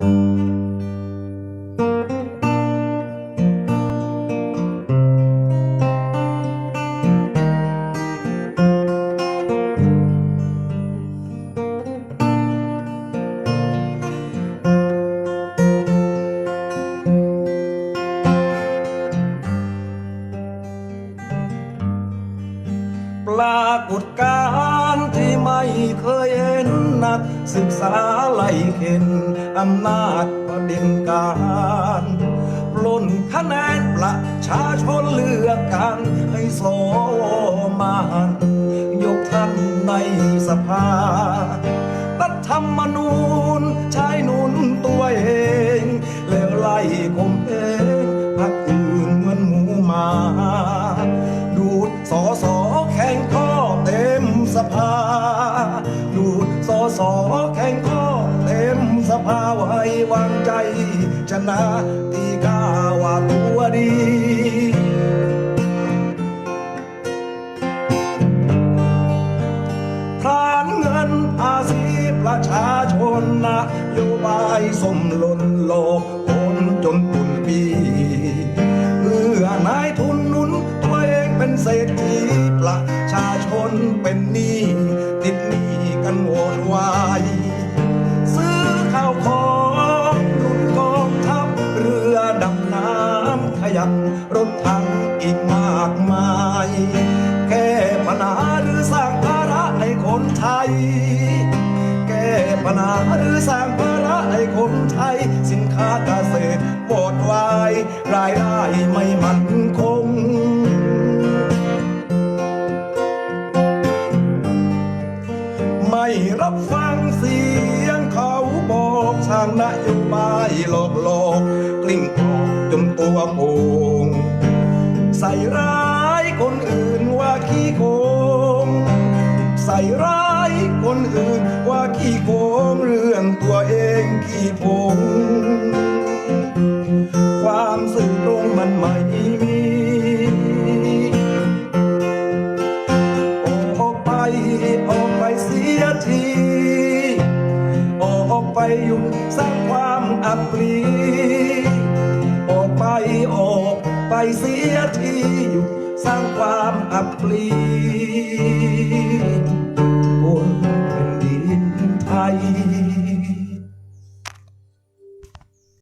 ป รากฏการที่ไม่เคยเห็นนัก ศึกษาไล่เข็นอำนาจประเด็นการปล้นคะแนนประชาชนเลือกกันให้สวมานยกท่านในสภารัฐธรรมนูญใช้หนุนตัวเอง แล้วไล่ข่มเห สอแข่งข้อเต็มสภาไว้วางใจ ชนะตีกาว่าตัวดีพรานเงินภาษีประชาชนนะโยบายสมลนโลกคนจนตุนปีเพื่อนายทุนนุนตัวเองเป็นเศรษฐีประชาชนเป็นหนี้ติดหนี้ กันโวดวายซื้อข้าวของหนุนกองทัพเรือดำน้ำขยันรถถังอีกมากมาย แก้ปัญหาหรือสร้างภาระให้คนไทย แก้ปัญหาหรือสร้างภาระให้คนไทย สินค้าเกษตรวอดวายรายได้ไม่มั่นคง ทางนโยบายหลอกหลอกกลิ้งออกจนตัวโงใส่ร้ายคนอื่นว่าขี้โกง ใส่ร้ายคนอื่นว่าขี้โกงเรื่องตัวเองขี้โพงความสื่อตรงมันไม่มีออกไปออกไปเสียที ยุดสร้างความอับปรีออกไปออกไปเสียทีหยุดสร้างความอับปรี